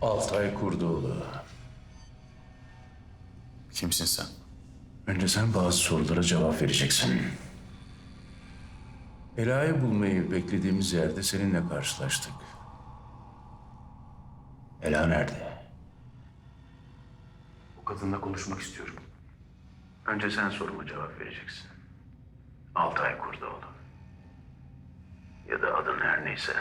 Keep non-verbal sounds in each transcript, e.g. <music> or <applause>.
Altay Kurdoğlu. Kimsin sen? Önce sen bazı sorulara cevap vereceksin. Ela'yı bulmayı beklediğimiz yerde seninle karşılaştık. Ela nerede? O kadınla konuşmak istiyorum. Önce sen soruma cevap vereceksin. Altay Kurdoğlu. Ya da adın her neyse.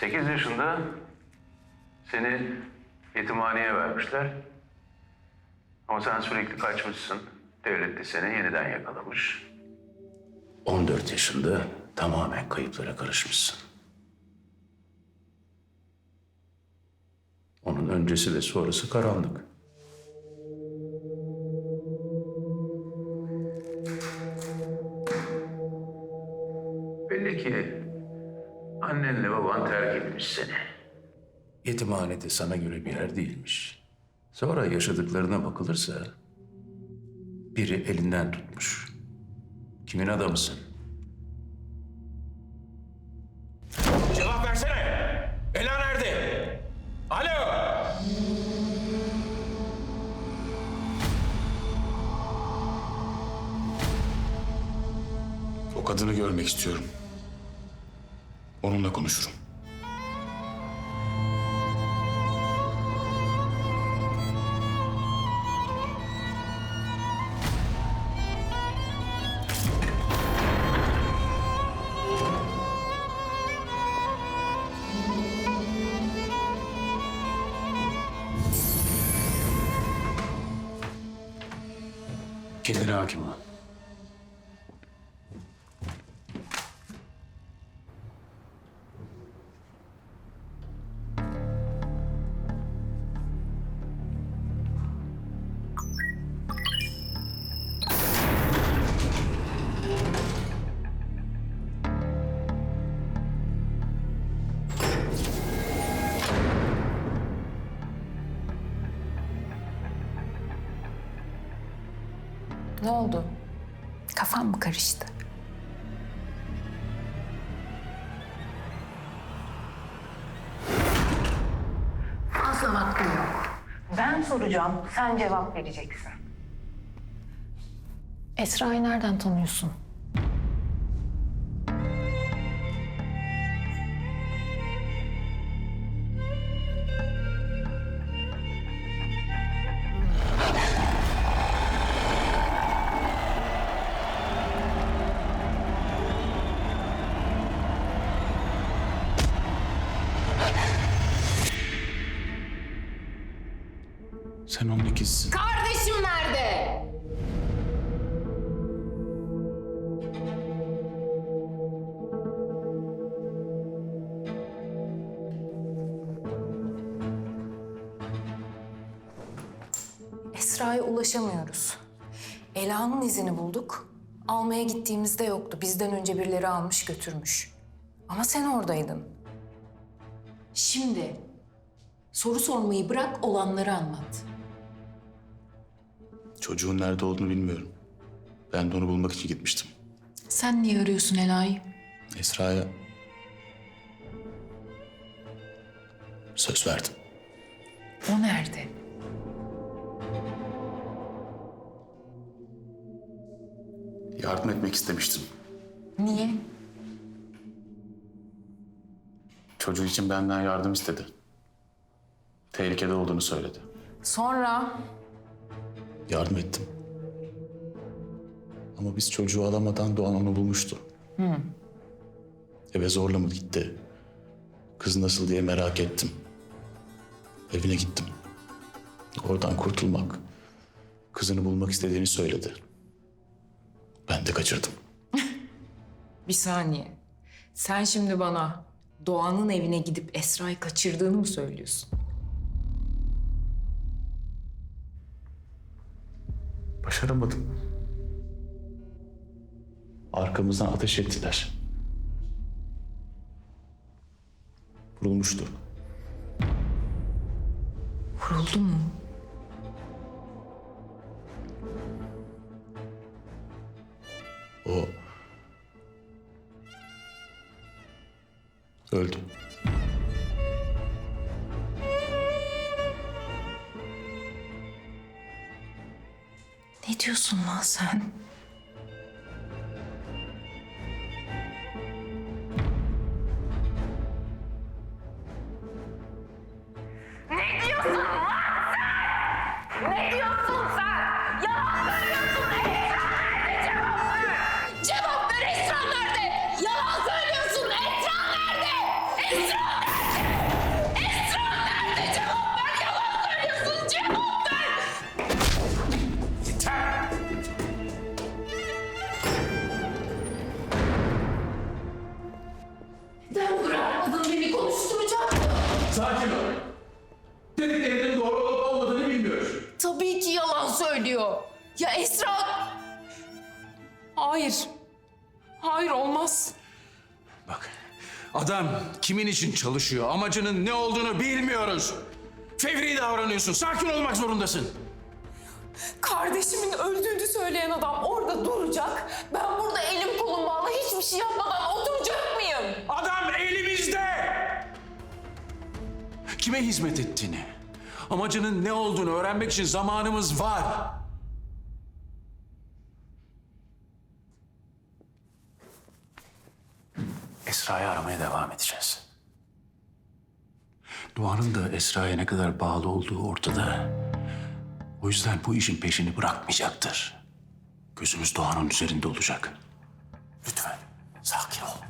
Sekiz yaşında seni yetimhaneye vermişler. Ama sen sürekli kaçmışsın. Devlet de seni yeniden yakalamış. 14 yaşında tamamen kayıplara karışmışsın. Onun öncesi ve sonrası karanlık. Belli ki annenle baban terk etmiş seni. Yetimhanede sana göre bir yer değilmiş. Sonra yaşadıklarına bakılırsa biri elinden tutmuş. Kimin adamısın? Cevap versene! Ela nerede? Alo! O kadını görmek istiyorum. Onunla konuşurum. Kendine hakim ol. Ne oldu? Kafam mı karıştı? Fazla vaktim yok. Ben soracağım, sen cevap vereceksin. Esra'yı nereden tanıyorsun? Sen onun ikizisin. Kardeşim nerede? Esra'ya ulaşamıyoruz. Ela'nın izini bulduk. Almaya gittiğimizde yoktu. Bizden önce birileri almış götürmüş. Ama sen oradaydın. Şimdi soru sormayı bırak olanları anlat. Çocuğun nerede olduğunu bilmiyorum. Ben de onu bulmak için gitmiştim. Sen niye arıyorsun Ela'yı? Esra'ya söz verdim. O nerede? Yardım etmek istemiştim. Niye? Çocuğu için benden yardım istedi. Tehlikede olduğunu söyledi. Sonra Yardım ettim. Ama biz çocuğu alamadan Doğan onu bulmuştu. Eve zorla mı gitti? Kız nasıl diye merak ettim. Evine gittim. Oradan kurtulmak, kızını bulmak istediğini söyledi. Ben de kaçırdım. <laughs> bir saniye. Sen şimdi bana Doğan'ın evine gidip Esra'yı kaçırdığını mı söylüyorsun? Başaramadım. Arkamızdan ateş ettiler. Vurulmuştu. Vuruldu mu? O Öldü. Ne diyorsun lan sen? Ya Esra... Hayır. Hayır olmaz. Bak, adam kimin için çalışıyor, amacının ne olduğunu bilmiyoruz. Fevri davranıyorsun, sakin olmak zorundasın. Kardeşimin öldüğünü söyleyen adam orada duracak. Ben burada elim kolum bağlı hiçbir şey yapmadan oturacak mıyım? Adam elimizde! Kime hizmet ettiğini, amacının ne olduğunu öğrenmek için zamanımız var. Esra'yı aramaya devam edeceğiz. Doğan'ın da Esra'ya ne kadar bağlı olduğu ortada. O yüzden bu işin peşini bırakmayacaktır. Gözümüz Doğan'ın üzerinde olacak. Lütfen sakin ol.